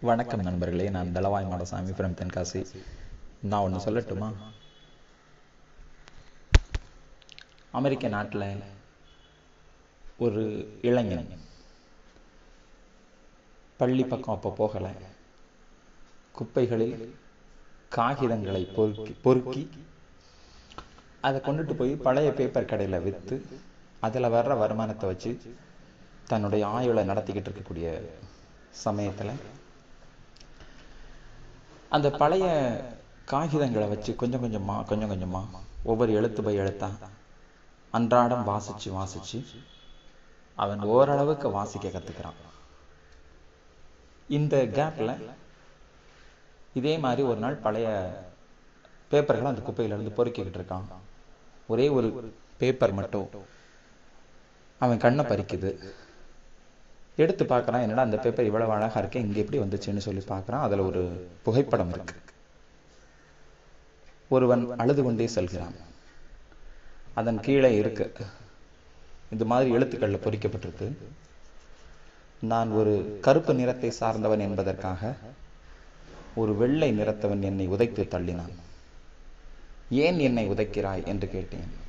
வணக்கம் நண்பர்களே நான் தளவாய் மாடசாமி ஃப்ரம் தென்காசி. நான் ஒன்று சொல்லட்டுமா? அமெரிக்க நாட்டில் ஒரு இளைஞன் பள்ளி பக்கம் அப்போ போகலை. குப்பைகளில் காகிதங்களை பொறுக்கி பொறுக்கி அதை கொண்டுட்டு போய் பழைய பேப்பர் கடையில் விற்று அதில் வர்ற வருமானத்தை வச்சு தன்னுடைய ஆயுளை நடத்திக்கிட்டு இருக்கக்கூடிய சமயத்தில் அந்த பழைய காகிதங்களை வச்சு கொஞ்சம் கொஞ்சமாக கொஞ்சம் கொஞ்சமாக ஒவ்வொரு எழுத்து பை எழுத்தா அன்றாடம் வாசிச்சு வாசிச்சு அவன் ஓரளவுக்கு வாசிக்க கற்றுக்கிறான் இந்த கேப்பில் இதே மாதிரி ஒரு நாள் பழைய பேப்பர்களை அந்த குப்பையிலேருந்து பொறுக்கிக்கிட்டு இருக்கான். ஒரே ஒரு பேப்பர் மட்டும். அவன் கண்ணை பறிக்குது. எடுத்து பார்க்குறான் என்னடா அந்த பேப்பர் இவ்வளவு அழகாக இருக்கு இங்கே எப்படி வந்துச்சுன்னு சொல்லி பார்க்குறான். அதில் ஒரு புகைப்படம் இருக்கு. ஒருவன் அழுது கொண்டே செல்கிறான். அதன் கீழே இருக்கு. இந்த மாதிரி எழுத்துக்களில் பொறிக்கப்பட்டிருக்கு. நான் ஒரு கருப்பு நிறத்தை சார்ந்தவன் என்பதற்காக ஒரு வெள்ளை நிறத்தவன் என்னை உதைத்து தள்ளினான். ஏன் என்னை உதைக்கிறாய் என்று கேட்டேன்.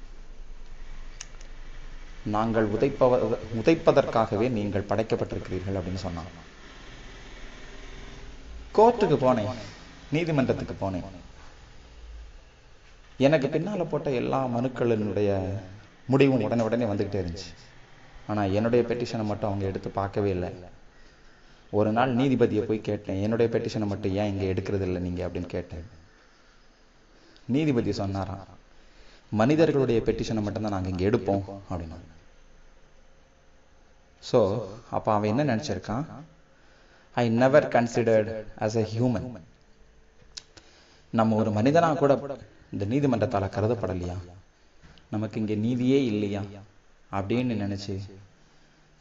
நாங்கள் உதைப்பவ உதைப்பதற்காகவே நீங்கள் படைக்கப்பட்டிருக்கிறீர்கள் அப்படின்னு சொன்னான். கோர்ட்டுக்கு போனேன். நீதிமன்றத்துக்கு போனேன். எனக்கு பின்னால் போட்ட எல்லா மனுக்களினுடைய முடிவும் உடனே உடனே வந்துகிட்டே இருந்துச்சு. ஆனா என்னுடைய பெட்டிஷனை மட்டும் அவங்க எடுத்து பார்க்கவே இல்லை. ஒரு நாள் நீதிபதியை போய் கேட்டேன் என்னுடைய பெட்டிஷனை மட்டும் ஏன் இங்கே எடுக்கிறது இல்லை நீங்கள் அப்படின்னு கேட்டேன். நீதிபதி சொன்னாராம் மனிதர்களுடைய பெட்டிஷனை மட்டும்தான் நாங்கள் இங்கே எடுப்போம் அப்படின்னு ஸோ அப்போ அவன் என்ன நினச்சிருக்கான்? I never considered as a human நம்ம ஒரு மனிதனாக கூட இந்த நீதிமன்றத்தால் கருதப்படலையா? நமக்கு இங்கே நீதியே இல்லையா? அப்படின்னு நினச்சி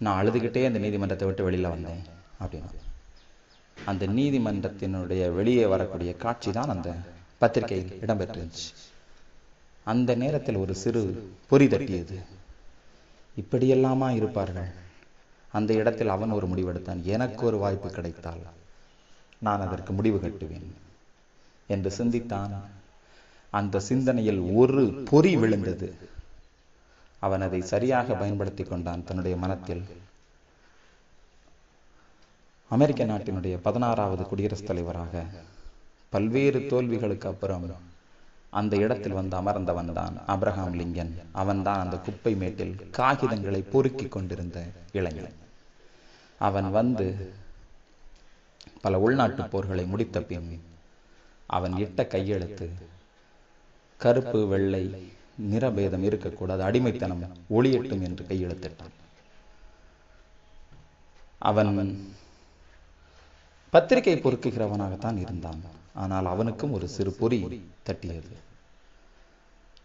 நான் அழுதுகிட்டே அந்த நீதிமன்றத்தை விட்டு வெளியில் வந்தேன் அப்படின்னா. அந்த நீதிமன்றத்தினுடைய வெளியே வரக்கூடிய காட்சி தான் அந்த பத்திரிகையில் இடம்பெற்றிருந்துச்சு. அந்த நேரத்தில் ஒரு சிறு பொறி தட்டியது. இப்படியெல்லாமா இருப்பார்கள்? அந்த இடத்தில் அவன் ஒரு முடிவெடுத்தான். எனக்கு ஒரு வாய்ப்பு கிடைத்தால் நான் அதற்கு முடிவு கட்டுவேன் என்று சிந்தித்தான். அந்த சிந்தனையில் ஒரு பொறி விழுந்தது. அவன் அதை சரியாக பயன்படுத்தி கொண்டான் தன்னுடைய மனத்தில். அமெரிக்க நாட்டினுடைய பதினாறாவது குடியரசுத் தலைவராக பல்வேறு தோல்விகளுக்கு அப்புறம் அந்த இடத்தில் வந்து அமர்ந்தவன் தான் அப்ரஹாம் லிங்கன். அவன்தான் அந்த குப்பை மேட்டில் காகிதங்களை பொறுக்கி கொண்டிருந்த இளைஞன். அவன் வந்து பல உள்நாட்டு போர்களை முடித்த பின் அவன் இட்ட கையெழுத்து கருப்பு வெள்ளை நிறபேதம் இருக்கக்கூடாது அடிமைத்தனம் ஒளியட்டும் என்று கையெழுத்திட்டான். அவன் பத்திரிகை பொறுக்குகிறவனாகத்தான் இருந்தான். ஆனால் அவனுக்கும் ஒரு சிறு பொறி தட்டியது.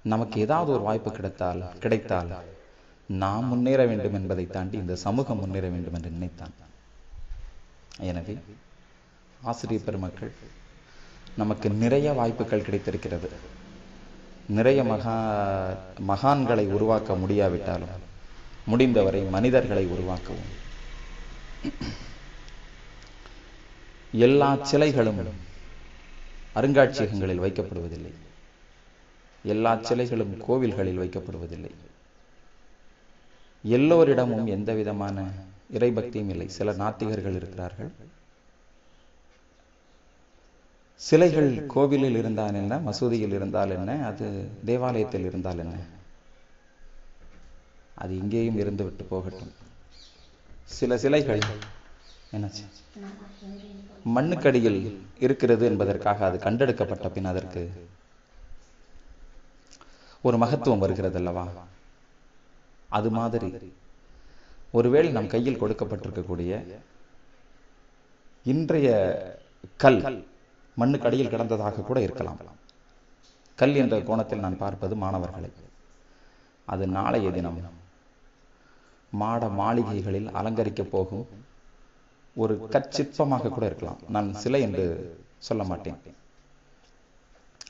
நமக்கு ஏதாவது ஒரு வாய்ப்பு கிடைத்தால் கிடைத்தால் நாம் முன்னேற வேண்டும் என்பதை தாண்டி இந்த சமூகம் முன்னேற வேண்டும் என்று நினைத்தான். எனவே ஆசிரியர் பெருமக்கள் நமக்கு நிறைய வாய்ப்புகள் கிடைத்திருக்கிறது. நிறைய மகா மகான்களை உருவாக்க முடியாவிட்டாலும் முடிந்தவரை மனிதர்களை உருவாக்கவும். எல்லா சிலைகளும் அருங்காட்சியகங்களில் வைக்கப்படுவதில்லை. எல்லா சிலைகளும் கோவில்களில் வைக்கப்படுவதில்லை. எல்லோரிடமும் எந்த விதமான இறைபக்தியும் இல்லை. சில நாத்திகர்கள் இருக்கிறார்கள். சிலைகள் கோவிலில் இருந்தால் என்ன மசூதியில் இருந்தால் என்ன அது தேவாலயத்தில் இருந்தால் என்ன? அது இங்கேயும் இருந்து விட்டு போகட்டும். சில சிலைகள் என்னாச்சு? மண்ணுக்கடியில் இருக்கிறது என்பதற்காக அது கண்டெடுக்கப்பட்ட பின் அதற்கு ஒரு மகத்துவம் வருகிறது அல்லவா அது மாதிரி. ஒருவேளை நம் கையில் கொடுக்கப்பட்டிருக்கக்கூடிய இன்றைய கல் மண்ணுக்கடியில் கிடந்ததாக கூட இருக்கலாம். கல் என்ற கோணத்தில் நான் பார்ப்பது மாணவர்களை. அது நாளைய தினம் மாட மாளிகைகளில் அலங்கரிக்கப் போகும் ஒரு கச்சிற்பமாக கூட இருக்கலாம். நான் சிலை என்று சொல்ல மாட்டேன்.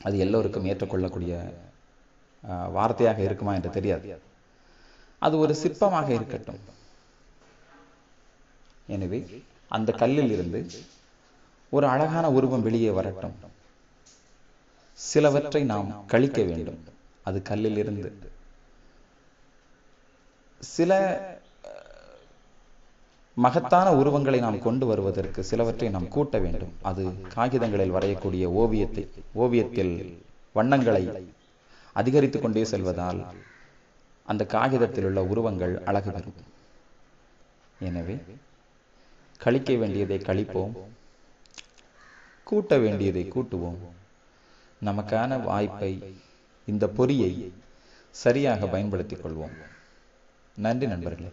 அது எல்லோருக்கும் ஏற்றுக்கொள்ளக்கூடிய வார்த்தையாக இருக்குமா என்று தெரியாது. அது ஒரு சிற்பமாக இருக்கட்டும். எனவே அந்த கல்லில் இருந்து ஒரு அழகான உருவம் வெளியே வரட்டும். சிலவற்றை நாம் கழிக்க வேண்டும். அது கல்லிலிருந்து. சில மகத்தான உருவங்களை நாம் கொண்டு வருவதற்கு சிலவற்றை நாம் கூட்ட வேண்டும். அது காகிதங்களில் வரையக்கூடிய ஓவியத்தை ஓவியத்தில் வண்ணங்களை அதிகரித்துக் கொண்டே செல்வதால் அந்த காகிதத்தில் உள்ள உருவங்கள் அழகு பெறும் எனவே கழிக்க வேண்டியதை கழிப்போம். கூட்ட வேண்டியதை கூட்டுவோம். நமக்கான வாய்ப்பை இந்த பொறியை சரியாக பயன்படுத்திக் கொள்வோம். நன்றி நண்பர்களே.